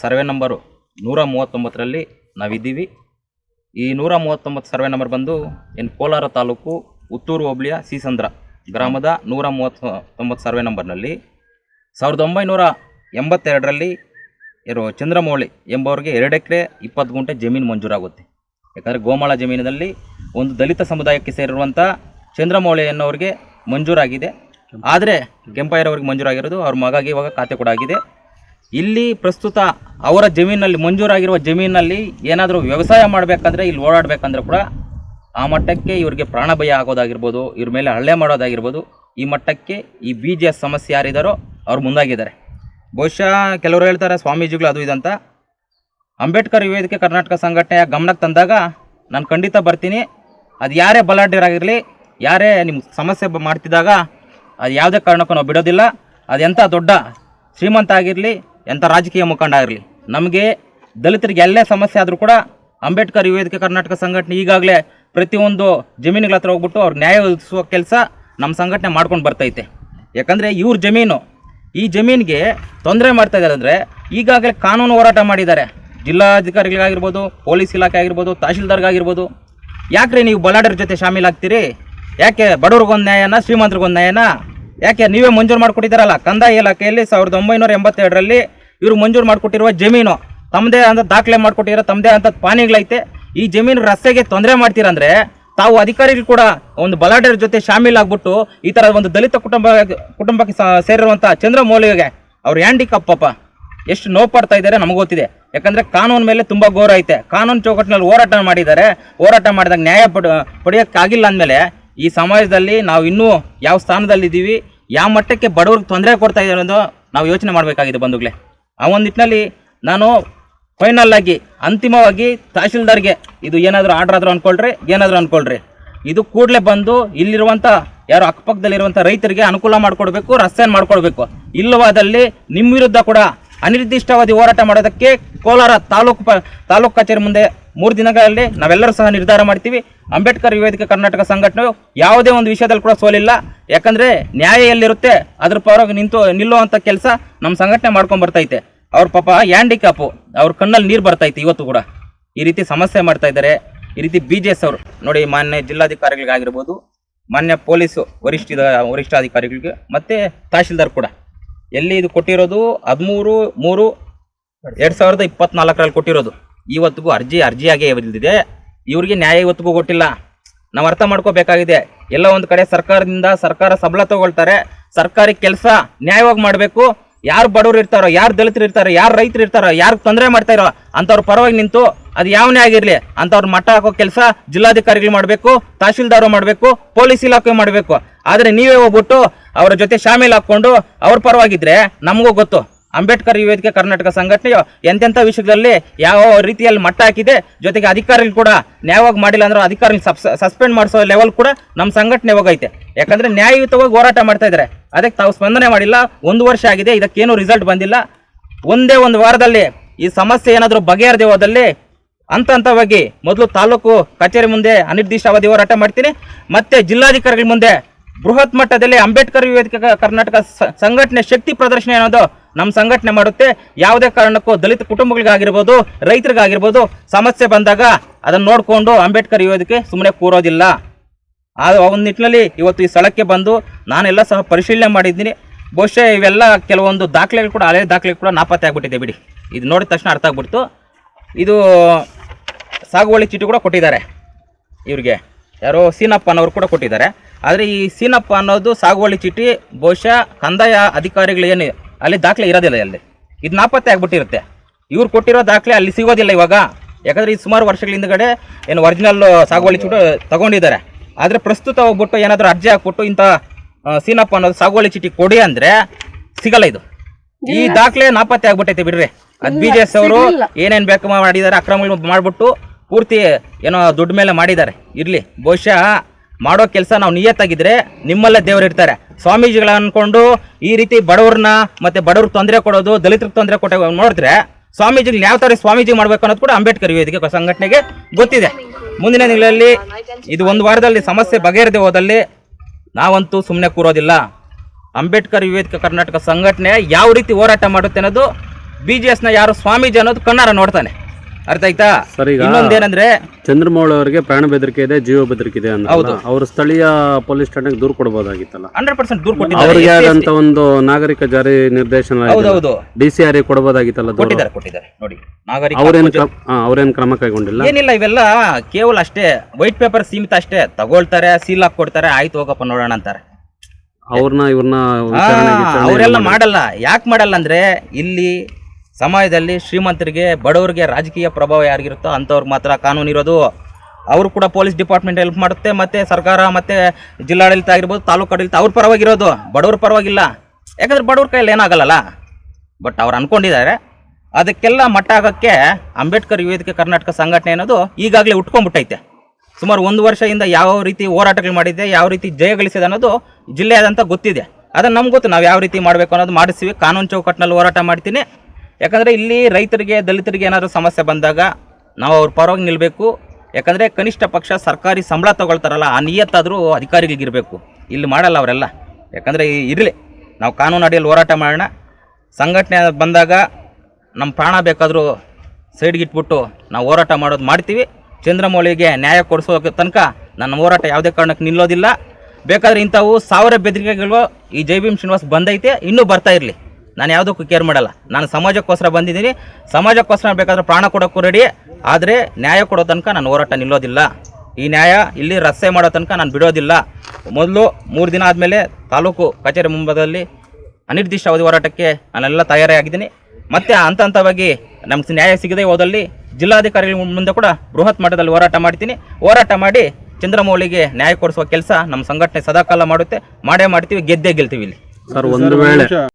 Survey number ನೂರ ಮೂವತ್ತೊಂಬತ್ತರಲ್ಲಿ ನಾವಿದ್ದೀವಿ. ಈ ನೂರ ಮೂವತ್ತೊಂಬತ್ತು ಸರ್ವೆ ನಂಬರ್ ಬಂದು ಏನು ಕೋಲಾರ ತಾಲೂಕು ಉತ್ತೂರು ಹೋಬಳಿಯ ಸೀಸಂದ್ರ ಗ್ರಾಮದ ನೂರ ಮೂವತ್ತೊಂಬತ್ತು ಸರ್ವೆ ನಂಬರ್ನಲ್ಲಿ ಸಾವಿರದ ಒಂಬೈನೂರ ಎಂಬತ್ತೆರಡರಲ್ಲಿ ಇರೋ ಚಂದ್ರಮೌಳಿ ಎಂಬವರಿಗೆ ಎರಡು ಎಕರೆ ಇಪ್ಪತ್ತು ಗುಂಟೆ ಜಮೀನು ಮಂಜೂರಾಗುತ್ತೆ. ಯಾಕಂದರೆ ಗೋಮಾಳ ಜಮೀನಿನಲ್ಲಿ ಒಂದು ದಲಿತ ಸಮುದಾಯಕ್ಕೆ ಸೇರಿರುವಂಥ ಚಂದ್ರಮೌಳಿ ಎನ್ನುವರಿಗೆ ಮಂಜೂರಾಗಿದೆ. ಆದರೆ ಕೆಂಪಯ್ಯರವ್ರಿಗೆ ಮಂಜೂರಾಗಿರೋದು ಅವ್ರ ಮಗಾಗಿ ಇವಾಗ ಖಾತೆ ಕೂಡ ಆಗಿದೆ. ಇಲ್ಲಿ ಪ್ರಸ್ತುತ ಅವರ ಜಮೀನಲ್ಲಿ, ಮಂಜೂರಾಗಿರುವ ಜಮೀನಲ್ಲಿ ಏನಾದರೂ ವ್ಯವಸಾಯ ಮಾಡಬೇಕಂದ್ರೆ ಇಲ್ಲಿ ಓಡಾಡಬೇಕಂದ್ರೆ ಕೂಡ ಆ ಮಟ್ಟಕ್ಕೆ ಇವರಿಗೆ ಪ್ರಾಣ ಭಯ ಆಗೋದಾಗಿರ್ಬೋದು, ಇವ್ರ ಮೇಲೆ ಹಳ್ಳೆ ಮಾಡೋದಾಗಿರ್ಬೋದು, ಈ ಮಟ್ಟಕ್ಕೆ ಈ ಬಿ ಜಿ ಎಸ್ ಸಮಸ್ಯೆ ಯಾರಿದ್ದಾರೋ ಅವ್ರು ಮುಂದಾಗಿದ್ದಾರೆ. ಬಹುಶಃ ಕೆಲವರು ಹೇಳ್ತಾರೆ, ಸ್ವಾಮೀಜಿಗಳು ಅದು ಇದಂತ. ಅಂಬೇಡ್ಕರ್ ವಿವೇದಿಕೆ ಕರ್ನಾಟಕ ಸಂಘಟನೆಯ ಗಮನಕ್ಕೆ ತಂದಾಗ ನಾನು ಖಂಡಿತ ಬರ್ತೀನಿ. ಅದು ಯಾರೇ ಬಲಾಢ್ಯರಾಗಿರಲಿ, ಯಾರೇ ನಿಮ್ಮ ಸಮಸ್ಯೆ ಮಾಡ್ತಿದ್ದಾಗ ಅದು ಯಾವುದೇ ಕಾರಣಕ್ಕೂ ನಾವು ಬಿಡೋದಿಲ್ಲ. ಅದು ಎಂಥ ದೊಡ್ಡ ಶ್ರೀಮಂತ ಆಗಿರಲಿ ಎಂಥ ರಾಜಕೀಯ ಮುಖಂಡ ಆಗಿರಲಿ. ನಮಗೆ ದಲಿತರಿಗೆ ಎಲ್ಲೇ ಸಮಸ್ಯೆ ಆದರೂ ಕೂಡ ಅಂಬೇಡ್ಕರ್ ವೇದಿಕೆ ಕರ್ನಾಟಕ ಸಂಘಟನೆ ಈಗಾಗಲೇ ಪ್ರತಿಯೊಂದು ಜಮೀನುಗಳ ಹತ್ರ ಹೋಗ್ಬಿಟ್ಟು ಅವ್ರು ನ್ಯಾಯ ಒದಗಿಸುವ ಕೆಲಸ ನಮ್ಮ ಸಂಘಟನೆ ಮಾಡ್ಕೊಂಡು ಬರ್ತೈತೆ. ಯಾಕಂದರೆ ಇವ್ರ ಜಮೀನು, ಈ ಜಮೀನಿಗೆ ತೊಂದರೆ ಮಾಡ್ತಾ ಇದ್ದಾರೆ ಅಂದರೆ ಈಗಾಗಲೇ ಕಾನೂನು ಹೋರಾಟ ಮಾಡಿದ್ದಾರೆ. ಜಿಲ್ಲಾಧಿಕಾರಿಗಳಿಗಾಗಿರ್ಬೋದು, ಪೊಲೀಸ್ ಇಲಾಖೆ ಆಗಿರ್ಬೋದು ತಹಶೀಲ್ದಾರ್ಗಾಗಿರ್ಬೋದು. ಯಾಕ್ರಿ ನೀವು ಬಲಾಢ್ಯರ ಜೊತೆ ಶಾಮೀಲಾಗ್ತೀರಿ ಯಾಕೆ ಬಡವ್ರಿಗೊಂದು ನ್ಯಾಯನ ಶ್ರೀಮಂತರಿಗೊಂದು ನ್ಯಾಯನ? ಯಾಕೆ ನೀವೇ ಮಂಜೂರು ಮಾಡಿಕೊಟ್ಟಿದ್ದಾರಲ್ಲ? ಕಂದಾಯ ಇಲಾಖೆಯಲ್ಲಿ ಸಾವಿರದ ಒಂಬೈನೂರ ಎಂಬತ್ತೆರಡರಲ್ಲಿ ಇವರು ಮಂಜೂರು ಮಾಡಿಕೊಟ್ಟಿರುವ ಜಮೀನು. ತಮ್ಮದೇ ಅಂತ ದಾಖಲೆ ಮಾಡಿಕೊಟ್ಟಿರೋ ತಮ್ಮದೇ ಅಂತ ಪಾನಿಗಳೈತೆ. ಈ ಜಮೀನು ರಸ್ತೆಗೆ ತೊಂದರೆ ಮಾಡ್ತೀರಂದ್ರೆ ತಾವು ಅಧಿಕಾರಿಗಳು ಕೂಡ ಒಂದು ಬಲಾಢ್ಯರ ಜೊತೆ ಶಾಮೀಲಾಗ್ಬಿಟ್ಟು ಈ ಥರ ಒಂದು ದಲಿತ ಕುಟುಂಬ, ಕುಟುಂಬಕ್ಕೆ ಸೇರಿರುವಂಥ ಚಂದ್ರಮೌಲಿಗೆ ಅವ್ರು ಹ್ಯಾಂಡಿ ಕಪ್ಪಪ್ಪ ಎಷ್ಟು ನೋವು ಪಡ್ತಾ ಇದ್ದಾರೆ ನಮಗೆ ಗೊತ್ತಿದೆ. ಯಾಕಂದರೆ ಕಾನೂನು ಮೇಲೆ ತುಂಬ ಗೌರವ ಐತೆ. ಕಾನೂನು ಚೌಕಟ್ಟಿನಲ್ಲಿ ಹೋರಾಟ ಮಾಡಿದ್ದಾರೆ. ಹೋರಾಟ ಮಾಡಿದಾಗ ನ್ಯಾಯ ಪಡ, ಪಡೆಯೋಕ್ಕಾಗಿಲ್ಲ ಅಂದಮೇಲೆ ಈ ಸಮಾಜದಲ್ಲಿ ನಾವು ಇನ್ನೂ ಯಾವ ಸ್ಥಾನದಲ್ಲಿದ್ದೀವಿ, ಯಾವ ಮಟ್ಟಕ್ಕೆ ಬಡವ್ರಿಗೆ ತೊಂದರೆ ಕೊಡ್ತಾ ಇದ್ದಾರೆ ಅನ್ನೋದು ನಾವು ಯೋಚನೆ ಮಾಡಬೇಕಾಗಿದೆ ಬಂಧುಗಳೇ. ಆ ಒಂದು ನಿಟ್ಟಿನಲ್ಲಿ ನಾನು ಫೈನಲ್ ಆಗಿ, ಅಂತಿಮವಾಗಿ ತಹಶೀಲ್ದಾರ್ಗೆ ಇದು ಏನಾದರೂ ಆರ್ಡರ್ ಆದರೂ ಅಂದ್ಕೊಳ್ರಿ ಏನಾದರೂ ಅಂದ್ಕೊಳ್ರಿ ಇದು ಕೂಡಲೇ ಬಂದು ಇಲ್ಲಿರುವಂಥ ಯಾರು ಅಕ್ಕಪಕ್ಕದಲ್ಲಿರುವಂಥ ರೈತರಿಗೆ ಅನುಕೂಲ ಮಾಡಿಕೊಡ್ಬೇಕು ರಸ್ತೆಯನ್ನು ಮಾಡಿಕೊಡ್ಬೇಕು. ಇಲ್ಲವಾದಲ್ಲಿ ನಿಮ್ಮ ವಿರುದ್ಧ ಕೂಡ ಅನಿರ್ದಿಷ್ಟಾವಧಿ ಹೋರಾಟ ಮಾಡೋದಕ್ಕೆ ಕೋಲಾರ ತಾಲೂಕು ಪ, ತಾಲೂಕು ಕಚೇರಿ ಮುಂದೆ ಮೂರು ದಿನಗಳಲ್ಲಿ ನಾವೆಲ್ಲರೂ ಸಹ ನಿರ್ಧಾರ ಮಾಡ್ತೀವಿ. ಅಂಬೇಡ್ಕರ್ ವಿವೇದಿಕ ಕರ್ನಾಟಕ ಸಂಘಟನೆಯು ಯಾವುದೇ ಒಂದು ವಿಷಯದಲ್ಲಿ ಕೂಡ ಸೋಲಿಲ್ಲ. ಯಾಕಂದರೆ ನ್ಯಾಯ ಎಲ್ಲಿರುತ್ತೆ ಅದ್ರ ಪರವಾಗಿ ನಿಂತು ನಿಲ್ಲುವಂಥ ಕೆಲಸ ನಮ್ಮ ಸಂಘಟನೆ ಮಾಡ್ಕೊಂಡು ಬರ್ತೈತೆ. ಅವ್ರ ಪಾಪ ಹ್ಯಾಂಡಿಕ್ಯಾಪು, ಅವ್ರ ಕಣ್ಣಲ್ಲಿ ನೀರು ಬರ್ತೈತೆ ಇವತ್ತು ಕೂಡ. ಈ ರೀತಿ ಸಮಸ್ಯೆ ಮಾಡ್ತಾ ಇದ್ದಾರೆ. ಈ ರೀತಿ ಬಿ ಜೆ ಎಸ್ ಅವರು. ನೋಡಿ, ಮಾನ್ಯ ಜಿಲ್ಲಾಧಿಕಾರಿಗಳಿಗಾಗಿರ್ಬೋದು, ಮಾನ್ಯ ಪೊಲೀಸು ವರಿಷ್ಠ ವರಿಷ್ಠಾಧಿಕಾರಿಗಳಿಗೆ, ಮತ್ತು ತಹಶೀಲ್ದಾರ್ ಕೂಡ. ಎಲ್ಲಿ ಇದು ಕೊಟ್ಟಿರೋದು? ಹದಿಮೂರು, ಮೂರು, ಎರಡು ಸಾವಿರದ ಇಪ್ಪತ್ನಾಲ್ಕರಲ್ಲಿ ಕೊಟ್ಟಿರೋದು. ಇವತ್ತಿಗೂ ಅರ್ಜಿ ಅರ್ಜಿಯಾಗೇ ಇಲ್ದಿದೆ ಇವ್ರಿಗೆ ನ್ಯಾಯ ಇವತ್ತಿಗೂ ಕೊಟ್ಟಿಲ್ಲ. ನಾವು ಅರ್ಥ ಮಾಡ್ಕೋಬೇಕಾಗಿದೆ. ಎಲ್ಲ ಒಂದು ಕಡೆ ಸರ್ಕಾರದಿಂದ ಸರ್ಕಾರ ಸಬಲ ತಗೊಳ್ತಾರೆ. ಸರ್ಕಾರಿ ಕೆಲಸ ನ್ಯಾಯವಾಗಿ ಮಾಡಬೇಕು. ಯಾರು ಬಡವರು ಇರ್ತಾರೋ, ಯಾರು ದಲಿತರು ಇರ್ತಾರೋ, ಯಾರು ರೈತರು ಇರ್ತಾರೋ, ಯಾರು ತೊಂದರೆ ಮಾಡ್ತಾ ಇರೋ ಅಂಥವ್ರ ಪರವಾಗಿ ನಿಂತು ಅದು ಯಾವನೇ ಆಗಿರಲಿ ಅಂಥವ್ರ ಮಟ್ಟ ಹಾಕೋ ಕೆಲಸ ಜಿಲ್ಲಾಧಿಕಾರಿಗಳು ಮಾಡಬೇಕು, ತಹಶೀಲ್ದಾರು ಮಾಡಬೇಕು, ಪೊಲೀಸ್ ಇಲಾಖೆ ಮಾಡಬೇಕು. ಆದರೆ ನೀವೇ ಹೋಗ್ಬಿಟ್ಟು ಅವರ ಜೊತೆ ಶಾಮೀಲ್ ಹಾಕ್ಕೊಂಡು ಅವ್ರ ಪರವಾಗಿದ್ದರೆ ನಮಗೂ ಗೊತ್ತು. ಅಂಬೇಡ್ಕರ್ ವಿವೇದಿಕೆ ಕರ್ನಾಟಕ ಸಂಘಟನೆಯು ಎಂತೆಂಥ ವಿಷಯದಲ್ಲಿ ಯಾವ ರೀತಿಯಲ್ಲಿ ಮಟ್ಟ ಹಾಕಿದೆ, ಜೊತೆಗೆ ಅಧಿಕಾರಿಗಳು ಕೂಡ ನ್ಯಾಯವಾಗಿ ಮಾಡಿಲ್ಲ ಅಂದ್ರೆ ಅಧಿಕಾರಿಗಳು ಸಸ್ಪೆಂಡ್ ಮಾಡಿಸೋ ಲೆವೆಲ್ ಕೂಡ ನಮ್ಮ ಸಂಘಟನೆ ಹೋಗೈತೆ. ಯಾಕಂದ್ರೆ ನ್ಯಾಯಯುತವಾಗಿ ಹೋರಾಟ ಮಾಡ್ತಾ ಇದ್ದಾರೆ ಅದಕ್ಕೆ ತಾವು ಸ್ಪಂದನೆ ಮಾಡಿಲ್ಲ, ಒಂದು ವರ್ಷ ಆಗಿದೆ, ಇದಕ್ಕೇನು ರಿಸಲ್ಟ್ ಬಂದಿಲ್ಲ. ಒಂದೇ ಒಂದು ವಾರದಲ್ಲಿ ಈ ಸಮಸ್ಯೆ ಏನಾದರೂ ಬಗೆಹರದೆ ಹೋದಲ್ಲಿ ಹಂತ ಹಂತವಾಗಿ ಮೊದಲು ತಾಲೂಕು ಕಚೇರಿ ಮುಂದೆ ಅನಿರ್ದಿಷ್ಟಾವಧಿ ಹೋರಾಟ ಮಾಡ್ತೀನಿ. ಮತ್ತೆ ಜಿಲ್ಲಾಧಿಕಾರಿಗಳ ಮುಂದೆ ಬೃಹತ್ ಮಟ್ಟದಲ್ಲಿ ಅಂಬೇಡ್ಕರ್ ವೇದಿಕೆ ಕರ್ನಾಟಕ ಸಂಘಟನೆ ಶಕ್ತಿ ಪ್ರದರ್ಶನ ಅನ್ನೋದು ನಮ್ಮ ಸಂಘಟನೆ ಮಾಡುತ್ತೆ. ಯಾವುದೇ ಕಾರಣಕ್ಕೂ ದಲಿತ ಕುಟುಂಬಗಳಿಗಾಗಿರ್ಬೋದು, ರೈತರಿಗಾಗಿರ್ಬೋದು ಸಮಸ್ಯೆ ಬಂದಾಗ ಅದನ್ನು ನೋಡಿಕೊಂಡು ಅಂಬೇಡ್ಕರ್ ವೇದಿಕೆ ಸುಮ್ಮನೆ ಕೂರೋದಿಲ್ಲ. ಆ ಒಂದು ನಿಟ್ಟಿನಲ್ಲಿ ಇವತ್ತು ಈ ಸ್ಥಳಕ್ಕೆ ಬಂದು ನಾನೆಲ್ಲ ಸಹ ಪರಿಶೀಲನೆ ಮಾಡಿದ್ದೀನಿ. ಬಹುಶಃ ಇವೆಲ್ಲ ಕೆಲವೊಂದು ದಾಖಲೆಗಳು ಕೂಡ ಹಳೆಯ ದಾಖಲೆ ಕೂಡ ನಾಪತ್ತೆ ಆಗಿಬಿಟ್ಟಿದೆ ಬಿಡಿ. ಇದು ನೋಡಿದ ತಕ್ಷಣ ಅರ್ಥ ಆಗ್ಬಿಡ್ತು. ಇದು ಸಾಗುವಳಿ ಚೀಟಿ ಕೂಡ ಕೊಟ್ಟಿದ್ದಾರೆ ಇವ್ರಿಗೆ. ಯಾರೋ ಸೀನಪ್ಪ ಅನ್ನೋರು ಕೂಡ ಕೊಟ್ಟಿದ್ದಾರೆ. ಆದರೆ ಈ ಸೀನಪ್ಪ ಅನ್ನೋದು ಸಾಗುವಳಿ ಚೀಟಿ ಬಹುಶಃ ಕಂದಾಯ ಅಧಿಕಾರಿಗಳು ಏನು ಅಲ್ಲಿ ದಾಖಲೆ ಇರೋದಿಲ್ಲ ಅಲ್ಲಿ. ಇದು ನಾಪತ್ತೆ ಆಗಿಬಿಟ್ಟಿರುತ್ತೆ. ಇವ್ರು ಕೊಟ್ಟಿರೋ ದಾಖಲೆ ಅಲ್ಲಿ ಸಿಗೋದಿಲ್ಲ ಇವಾಗ. ಯಾಕಂದ್ರೆ ಈ ಸುಮಾರು ವರ್ಷಗಳ ಹಿಂದ್ಗಡೆ ಏನು ಒರಿಜಿನಲ್ ಸಾಗುವಳಿ ಚೀಟಿ ತಗೊಂಡಿದ್ದಾರೆ. ಆದರೆ ಪ್ರಸ್ತುತ ಹೋಗ್ಬಿಟ್ಟು ಏನಾದರೂ ಅರ್ಜಿ ಹಾಕ್ಬಿಟ್ಟು ಇಂಥ ಸೀನಪ್ಪ ಅನ್ನೋದು ಸಾಗುವಳಿ ಚೀಟಿ ಕೊಡಿ ಅಂದ್ರೆ ಸಿಗಲ್ಲ ಇದು. ಈ ದಾಖಲೆ ನಾಪತ್ತೆ ಆಗ್ಬಿಟ್ಟೈತೆ ಬಿಡ್ರಿ. ಅದು ಬಿ ಜೆ ಎಸ್ ಅವರು ಏನೇನು ಬೇಕು ಮಾಡಿದ್ದಾರೆ ಅಕ್ರಮಗಳು ಮಾಡ್ಬಿಟ್ಟು ಪೂರ್ತಿ ಏನೋ ದುಡ್ಡು ಮೇಲೆ ಮಾಡಿದ್ದಾರೆ. ಇರಲಿ, ಬಹುಶಃ ಮಾಡೋ ಕೆಲಸ ನಾವು ನಿಯತ್ತಾಗಿದ್ರೆ ನಿಮ್ಮಲ್ಲೇ ದೇವರು ಇರ್ತಾರೆ. ಸ್ವಾಮೀಜಿಗಳು ಅಂದ್ಕೊಂಡು ಈ ರೀತಿ ಬಡವ್ರನ್ನ ಮತ್ತು ಬಡವ್ರಿಗೆ ತೊಂದರೆ ಕೊಡೋದು ದಲಿತರಿಗೆ ತೊಂದರೆ ಕೊಟ್ಟ ನೋಡಿದ್ರೆ ಸ್ವಾಮೀಜಿಗಳು ಯಾವ ಥರ ಸ್ವಾಮೀಜಿ ಮಾಡಬೇಕು ಅನ್ನೋದು ಕೂಡ ಅಂಬೇಡ್ಕರ್ ವೇದಿಕೆ ಸಂಘಟನೆಗೆ ಗೊತ್ತಿದೆ. ಮುಂದಿನ ದಿನಗಳಲ್ಲಿ ಇದು ಒಂದು ವಾರದಲ್ಲಿ ಸಮಸ್ಯೆ ಬಗೆಹರದೆ ಹೋದಲ್ಲಿ ನಾವಂತೂ ಸುಮ್ಮನೆ ಕೂರೋದಿಲ್ಲ. ಅಂಬೇಡ್ಕರ್ ವೇದಿಕೆ ಕರ್ನಾಟಕ ಸಂಘಟನೆ ಯಾವ ರೀತಿ ಹೋರಾಟ ಮಾಡುತ್ತೆ ಅನ್ನೋದು ಬಿ ಜಿ ಎಸ್ನ ಯಾರು ಸ್ವಾಮೀಜಿ ಅನ್ನೋದು ಕಣ್ಣಾರ ನೋಡ್ತಾನೆ. ಅರ್ಥ ಆಯ್ತಾ? ಸರ್ ಈಗ ಇನ್ನೊಂದೇನಂದ್ರೆ ಚಂದ್ರಮೌಳಿ ಅವರಿಗೆ ಪ್ರಾಣ ಬೆದರಿಕೆ ಇದೆ ಜೀವ ಬೆದರಿಕೆ ಇದೆ ಅಂತ ಹೌದು. ಅವರು ಸ್ಥಳೀಯ ಪೊಲೀಸ್ ಠಾಣೆಗೆ ದೂರು ಕೊಡಬಹುದಾಗಿತ್ತಲ್ಲ ಹಂಡ್ರೆಡ್ ಪರ್ಸೆಂಟ್ ದೂರ ಕೊಟ್ಟಿದ್ದಾರೆ. ಅವರಿಗೆ ಆದಂತ ಒಂದು ನಾಗರಿಕ ಜಾರಿ ನಿರ್ದೇಶನ ಹೌದು ಡಿ ಸಿ ಆರ್ ಕೊಡಬಹುದಾಗಿತ್ತಲ್ಲ ಕೊಟ್ಟಿದ್ದಾರೆ ಕೊಟ್ಟಿದ್ದಾರೆ. ನೋಡಿ ನಾಗರಿಕ ಅವ್ರೇನ್ ಅವರೇನು ಕ್ರಮ ಕೈಗೊಂಡಿಲ್ಲ? ಏನಿಲ್ಲ ಇವೆಲ್ಲ ಕೇವಲ ಅಷ್ಟೇ ವೈಟ್ ಪೇಪರ್ ಸೀಮಿತ ಅಷ್ಟೇ. ತಗೊಳ್ತಾರೆ ಸೀಲ್ ಹಾಕಿ ಕೊಡ್ತಾರೆ ಆಯ್ತು ಹೋಗಪ್ಪ ನೋಡೋಣ ಅಂತಾರೆ. ಅವ್ರನ್ನ ಇವ್ರನ್ನ ಅವರೆಲ್ಲ ಮಾಡಲ್ಲ. ಯಾಕೆ ಮಾಡಲ್ಲ ಅಂದ್ರೆ ಇಲ್ಲಿ ಸಮಾಜದಲ್ಲಿ ಶ್ರೀಮಂತರಿಗೆ, ಬಡವರಿಗೆ ರಾಜಕೀಯ ಪ್ರಭಾವ ಯಾರಿಗಿರುತ್ತೋ ಅಂಥವ್ರಿಗೆ ಮಾತ್ರ ಕಾನೂನು ಇರೋದು. ಅವರು ಕೂಡ ಪೊಲೀಸ್ ಡಿಪಾರ್ಟ್ಮೆಂಟ್ ಹೆಲ್ಪ್ ಮಾಡುತ್ತೆ, ಮತ್ತು ಸರ್ಕಾರ, ಮತ್ತು ಜಿಲ್ಲಾಡಳಿತ ಆಗಿರ್ಬೋದು, ತಾಲೂಕು ಆಡಳಿತ, ಅವ್ರ ಪರವಾಗಿರೋದು. ಬಡವ್ರ ಪರವಾಗಿಲ್ಲ. ಯಾಕಂದ್ರೆ ಬಡವ್ರ ಕೈಯಲ್ಲಿ ಏನಾಗಲ್ಲ ಬಟ್ ಅವ್ರು ಅಂದ್ಕೊಂಡಿದ್ದಾರೆ ಅದಕ್ಕೆಲ್ಲ ಮಟ್ಟ ಆಗೋಕ್ಕೆ ಅಂಬೇಡ್ಕರ್ ವೇದಿಕೆ ಕರ್ನಾಟಕ ಸಂಘಟನೆ ಅನ್ನೋದು ಈಗಾಗಲೇ ಉಟ್ಕೊಂಡ್ಬಿಟ್ಟೈತೆ. ಸುಮಾರು ಒಂದು ವರ್ಷದಿಂದ ಯಾವ ರೀತಿ ಹೋರಾಟಗಳು ಮಾಡಿದ್ದೆ ಯಾವ ರೀತಿ ಜಯ ಗಳಿಸಿದೆ ಅನ್ನೋದು ಜಿಲ್ಲೆಯಾದಂಥ ಗೊತ್ತಿದೆ. ಅದನ್ನು ನಮ್ಗೆ ಗೊತ್ತು. ನಾವು ಯಾವ ರೀತಿ ಮಾಡಬೇಕು ಅನ್ನೋದು ಮಾಡಿಸ್ತೀವಿ. ಕಾನೂನು ಚೌಕಟ್ಟಿನಲ್ಲಿ ಹೋರಾಟ ಮಾಡ್ತೀನಿ. ಯಾಕಂದರೆ ಇಲ್ಲಿ ರೈತರಿಗೆ, ದಲಿತರಿಗೆ ಏನಾದರೂ ಸಮಸ್ಯೆ ಬಂದಾಗ ನಾವು ಅವ್ರ ಪರವಾಗಿ ನಿಲ್ಲಬೇಕು ಯಾಕಂದರೆ ಕನಿಷ್ಠ ಪಕ್ಷ ಸರ್ಕಾರಿ ಸಂಬಳ ತೊಗೊಳ್ತಾರಲ್ಲ, ಆ ನಿಯತ್ತಾದರೂ ಅಧಿಕಾರಿಗಳಿಗಿರಬೇಕು ಇಲ್ಲಿ ಮಾಡಲ್ಲ ಅವರೆಲ್ಲ. ಯಾಕಂದರೆ ಇರಲಿ, ನಾವು ಕಾನೂನು ಅಡಿಯಲ್ಲಿ ಹೋರಾಟ ಮಾಡೋಣ. ಸಂಘಟನೆ ಬಂದಾಗ ನಮ್ಮ ಪ್ರಾಣ ಬೇಕಾದರೂ ಸೈಡ್ಗಿಟ್ಬಿಟ್ಟು ನಾವು ಹೋರಾಟ ಮಾಡೋದು ಮಾಡ್ತೀವಿ. ಚಂದ್ರಮೌಳಿಗೆ ನ್ಯಾಯ ಕೊಡಿಸೋ ತನಕ ನನ್ನ ಹೋರಾಟ ಯಾವುದೇ ಕಾರಣಕ್ಕೆ ನಿಲ್ಲೋದಿಲ್ಲ. ಬೇಕಾದ್ರೆ ಇಂಥವು ಸಾವಿರ ಬೆದರಿಕೆಗಳು ಈ ಜೈ ಭೀಮ್ ಶ್ರೀನಿವಾಸ್ ಬಂದೈತೆ, ಇನ್ನೂ ಬರ್ತಾ ಇರಲಿ. ನಾನು ಯಾವುದಕ್ಕೂ ಕೇರ್ ಮಾಡಲ್ಲ. ನಾನು ಸಮಾಜಕ್ಕೋಸ್ಕರ ಬಂದಿದ್ದೀನಿ. ಸಮಾಜಕ್ಕೋಸ್ಕರ ಬೇಕಾದ್ರೆ ಪ್ರಾಣ ಕೊಡೋಕ್ಕೂ ರೆಡಿ ಆದರೆ ನ್ಯಾಯ ಕೊಡೋ ತನಕ ನಾನು ಹೋರಾಟ ನಿಲ್ಲೋದಿಲ್ಲ. ಈ ನ್ಯಾಯ ಇಲ್ಲಿ ರಸ್ತೆ ಮಾಡೋ ತನಕ ನಾನು ಬಿಡೋದಿಲ್ಲ. ಮೊದಲು ಮೂರು ದಿನ ಆದಮೇಲೆ ತಾಲೂಕು ಕಚೇರಿ ಮುಂಭಾಗದಲ್ಲಿ ಅನಿರ್ದಿಷ್ಟಾವಧಿ ಹೋರಾಟಕ್ಕೆ ನಾನೆಲ್ಲ ತಯಾರಿಯಾಗಿದ್ದೀನಿ ಮತ್ತು ಹಂತ ಹಂತವಾಗಿ ನಮ್ಗೆ ನ್ಯಾಯ ಸಿಗದೆ ಹೋದಲ್ಲಿ ಜಿಲ್ಲಾಧಿಕಾರಿಗಳ ಮುಂದೆ ಕೂಡ ಬೃಹತ್ ಮಟ್ಟದಲ್ಲಿ ಹೋರಾಟ ಮಾಡ್ತೀನಿ. ಹೋರಾಟ ಮಾಡಿ ಚಂದ್ರಮೌಳಿಗೆ ನ್ಯಾಯ ಕೊಡಿಸುವ ಕೆಲಸ ನಮ್ಮ ಸಂಘಟನೆ ಸದಾಕಾಲ ಮಾಡುತ್ತೆ. ಮಾಡೇ ಮಾಡ್ತೀವಿ, ಗೆದ್ದೇ ಗೆಲ್ತೀವಿ ಇಲ್ಲಿ. ಸರ್, ಒಂದು ವೇಳೆ